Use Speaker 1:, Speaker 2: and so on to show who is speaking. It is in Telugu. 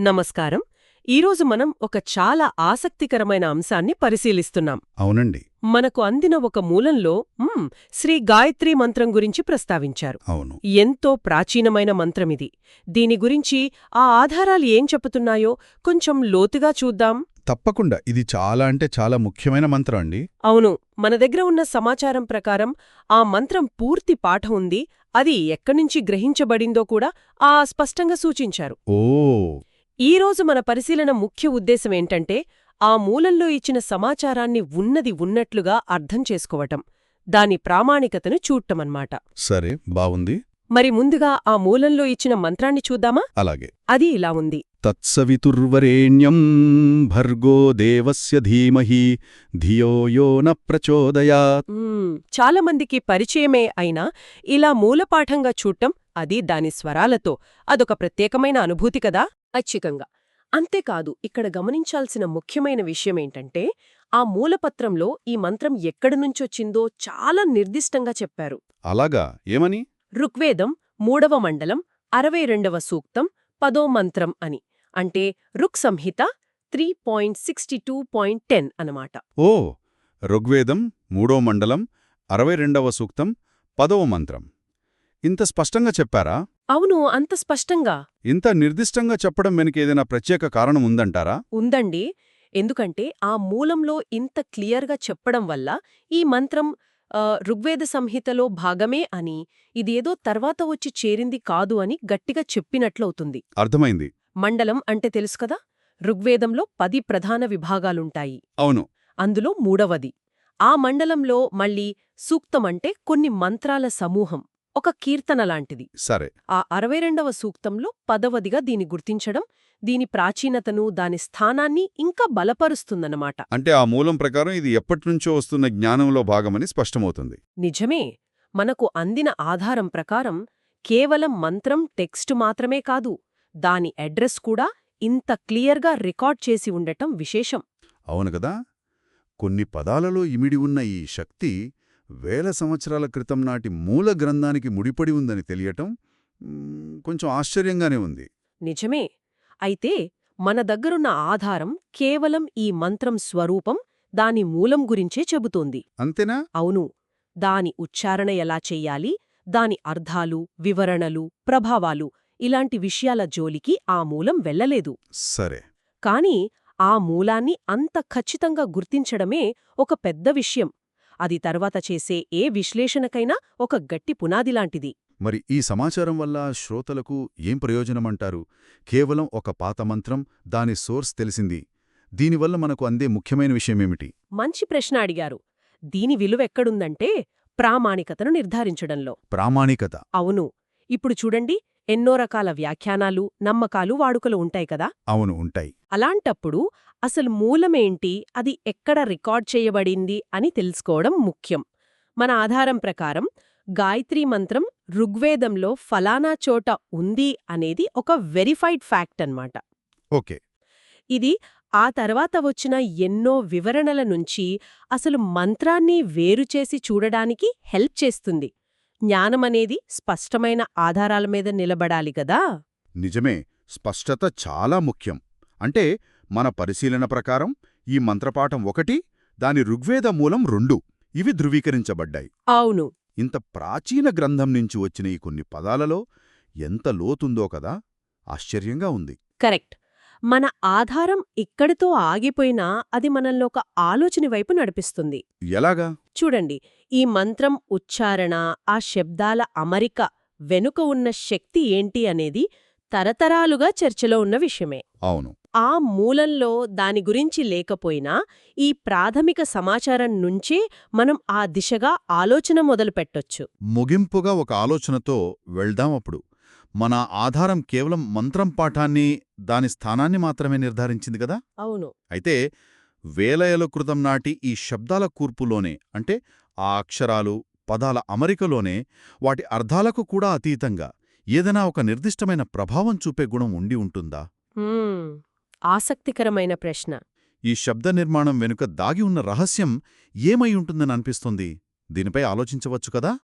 Speaker 1: నమస్కారం. ఈరోజు మనం ఒక చాలా ఆసక్తికరమైన అంశాన్ని పరిశీలిస్తున్నాం.
Speaker 2: అవునండి.
Speaker 1: మనకు అందిన ఒక మూలంలో మ్మ్, శ్రీ గాయత్రి మంత్రం గురించి ప్రస్తావించారు.
Speaker 2: అవును.
Speaker 1: ఎంతో ప్రాచీనమైన మంత్రమిది దీని గురించి ఆ ఆధారాలు ఏం చెప్పుతున్నాయో కొంచెం లోతుగా చూద్దాం.
Speaker 2: తప్పకుండా. ఇది చాలా అంటే చాలా ముఖ్యమైన మంత్రం అండి.
Speaker 1: అవును. మన దగ్గర ఉన్న సమాచారం ప్రకారం ఆ మంత్రం పూర్తి పాఠం ఉంది. అది ఎక్కడ్నుంచి గ్రహించబడిందో కూడా ఆ స్పష్టంగా సూచించారు.
Speaker 2: ఓ.
Speaker 1: ఈ రోజు మన పరిశీలన ముఖ్య ఉద్దేశం ఏంటంటే ఆ మూలంలో ఇచ్చిన సమాచారాన్ని ఉన్నది ఉన్నట్లుగా అర్థం చేసుకోవటం దాని ప్రామాణికతను చూడటమన్నమాట.
Speaker 2: సరే బావుంది.
Speaker 1: మరి ముందుగా ఆ మూలంలో ఇచ్చిన మంత్రాన్ని చూద్దామా?
Speaker 2: అలాగే.
Speaker 1: అది ఇలా ఉంది.
Speaker 2: తత్సవితుర్వరేణ్యం భర్గో దేవస్య ధీమహి ధియో యో న ప్రచోదయాత్.
Speaker 1: మ్మ్, చాలా మందికి పరిచయమే అయినా ఇలా మూలపాఠంగా చూడటం అది దాని స్వరాలతో అదొక ప్రత్యేకమైన అనుభూతి కదా? ఐచ్ఛికంగా. అంతేకాదు ఇక్కడ గమనించాల్సిన ముఖ్యమైన విషయమేంటంటే ఆ మూలపత్రంలో ఈ మంత్రం ఎక్కడి నుంచొచ్చిందో చాలా నిర్దిష్టంగా చెప్పారు.
Speaker 2: అలాగా? ఏమని?
Speaker 1: ఋగ్వేదం మూడవ మండలం అరవై రెండవ సూక్తం పదో మంత్రం అని. అంటే Rik Samhita three point sixty two point ten అనమాట
Speaker 2: ఓ! ఋగ్వేదం మూడో మండలం అరవై రెండవ సూక్తం పదవ మంత్రం. ఇంత స్పష్టంగా చెప్పారా?
Speaker 1: అవును అంత స్పష్టంగా.
Speaker 2: ఇంత నిర్దిష్టంగా చెప్పడం వెనుకేదైనా ప్రత్యేక కారణం ఉందంటారా?
Speaker 1: ఉందండి. ఎందుకంటే ఆ మూలంలో ఇంత క్లియర్గా చెప్పడం వల్ల ఈ మంత్రం ఋగ్వేద సంహితలో భాగమే అని ఇదేదో తర్వాత వచ్చి చేరింది కాదు అని గట్టిగా చెప్పినట్లవుతుంది.
Speaker 2: అర్థమైంది.
Speaker 1: మండలం అంటే తెలుసు కదా? ఋగ్వేదంలో పది ప్రధాన విభాగాలుంటాయి.
Speaker 2: అవును.
Speaker 1: అందులో మూడవది. ఆ మండలంలో మళ్ళీ సూక్తమంటే కొన్ని మంత్రాల సమూహం. ఒక కీర్తన లాంటిది.
Speaker 2: సరే.
Speaker 1: ఆ అరవై రెండవ సూక్తంలో పదవదిగా దీని గుర్తించడం దీని ప్రాచీనతను దాని స్థానాన్ని ఇంకా బలపరుస్తుందన్నమాట.
Speaker 2: అంటే ఆ మూలం ప్రకారం ఇది ఎప్పటినుంచో వస్తున్న జ్ఞానంలో భాగమని స్పష్టమవుతుంది.
Speaker 1: నిజమే. మనకు అందిన ఆధారం ప్రకారం కేవలం మంత్రం టెక్స్ట్ మాత్రమే కాదు దాని అడ్రస్ కూడా ఇంత క్లియర్గా రికార్డ్ చేసి ఉండటం విశేషం.
Speaker 2: అవును కదా. కొన్ని పదాలలో ఇమిడి ఉన్న ఈ శక్తి వేల సంవత్సరాల క్రితం నాటి మూల గ్రంథానికి ముడిపడి ఉందని తెలియటం కొంచెం ఆశ్చర్యంగానే ఉంది.
Speaker 1: నిజమే. అయితే మన దగ్గరున్న ఆధారం కేవలం ఈ మంత్రం స్వరూపం దాని మూలం గురించే చెబుతోంది.
Speaker 2: అంతేనా?
Speaker 1: అవును. దాని ఉచ్చారణ ఎలా చెయ్యాలి దాని అర్థాలు వివరణలు ప్రభావాలు ఇలాంటి విషయాల జోలికి ఆ మూలం వెళ్ళలేదు.
Speaker 2: సరే.
Speaker 1: కాని ఆ మూలాన్ని అంత ఖచ్చితంగా గుర్తించడమే ఒక పెద్ద విషయం. అది తర్వాత చేసే ఏ విశ్లేషణకైనా ఒక గట్టి పునాదిలాంటిది.
Speaker 2: మరి ఈ సమాచారం వల్ల శ్రోతలకు ఏం ప్రయోజనమంటారు? కేవలం ఒక పాత మంత్రం దాని సోర్స్ తెలిసింది. దీనివల్ల మనకు అందే ముఖ్యమైన విషయమేమిటి?
Speaker 1: మంచి ప్రశ్న అడిగారు. దీని విలువెక్కడుందంటే ప్రామాణికతను నిర్ధారించడంలో.
Speaker 2: ప్రామాణికత.
Speaker 1: అవును. ఇప్పుడు చూడండి ఎన్నో రకాల వ్యాఖ్యానాలు నమ్మకాలు వాడుకలు ఉంటాయి కదా?
Speaker 2: అవును ఉంటాయి.
Speaker 1: అలాంటప్పుడు అసలు మూలమేంటి? అది ఎక్కడ రికార్డ్ చేయబడింది అని తెలుసుకోవడం ముఖ్యం. మన ఆధారం ప్రకారం గాయత్రీ మంత్రం ఋగ్వేదంలో ఫలానా చోట ఉంది అనేది ఒక వెరిఫైడ్ ఫ్యాక్ట్ అన్నమాట.
Speaker 2: ఓకే.
Speaker 1: ఇది ఆ తర్వాత వచ్చిన ఎన్నో వివరణల నుంచి అసలు మంత్రాన్ని వేరుచేసి చూడడానికి హెల్ప్ చేస్తుంది. జ్ఞానమనేది స్పష్టమైన ఆధారాల మీద నిలబడాలి గదా?
Speaker 2: నిజమే. స్పష్టత చాలా ముఖ్యం. అంటే మన పరిశీలన ప్రకారం ఈ మంత్రపాఠం ఒకటి దాని ఋగ్వేద మూలం రెండు. ఇవి ధృవీకరించబడ్డాయి.
Speaker 1: అవును.
Speaker 2: ఇంత ప్రాచీన గ్రంథం నుంచి వచ్చిన ఈ కొన్ని పదాలలో ఎంత లోతుందో కదా ఆశ్చర్యంగా ఉంది.
Speaker 1: కరెక్ట్. మన ఆధారం ఇక్కడితో ఆగిపోయినా అది మనల్ని ఒక ఆలోచన వైపు నడిపిస్తుంది.
Speaker 2: ఎలాగా?
Speaker 1: చూడండి ఈ మంత్రం ఉచ్చారణ ఆ శబ్దాల అమరిక వెనుక ఉన్న శక్తి ఏంటి అనేది తరతరాలుగా చర్చలో ఉన్న విషయమే.
Speaker 2: అవును.
Speaker 1: ఆ మూలంలో దాని గురించి లేకపోయినా ఈ ప్రాథమిక సమాచారం నుంచే మనం ఆ దిశగా ఆలోచన మొదలుపెట్టొచ్చు
Speaker 2: ముగింపుగా ఒక ఆలోచనతో వెళ్దాం అప్పుడు. మన ఆధారం కేవలం మంత్రం పాఠాన్ని దాని స్థానాన్ని మాత్రమే నిర్ధారించింది కదా?
Speaker 1: అవును.
Speaker 2: అయితే వేల ఏళ్ళ క్రితం నాటి ఈ శబ్దాల కూర్పులోనే అంటే ఆ అక్షరాలు పదాల అమరికలోనే వాటి అర్థాలకు కూడా అతీతంగా ఏదైనా ఒక నిర్దిష్టమైన ప్రభావం చూపే గుణం ఉండి ఉంటుందా?
Speaker 1: ఆసక్తికరమైన ప్రశ్న.
Speaker 2: ఈ శబ్ద నిర్మాణం వెనుక దాగి ఉన్న రహస్యం ఏమై ఉంటుందని అనిపిస్తుంది? దీనిపై ఆలోచించవచ్చు కదా?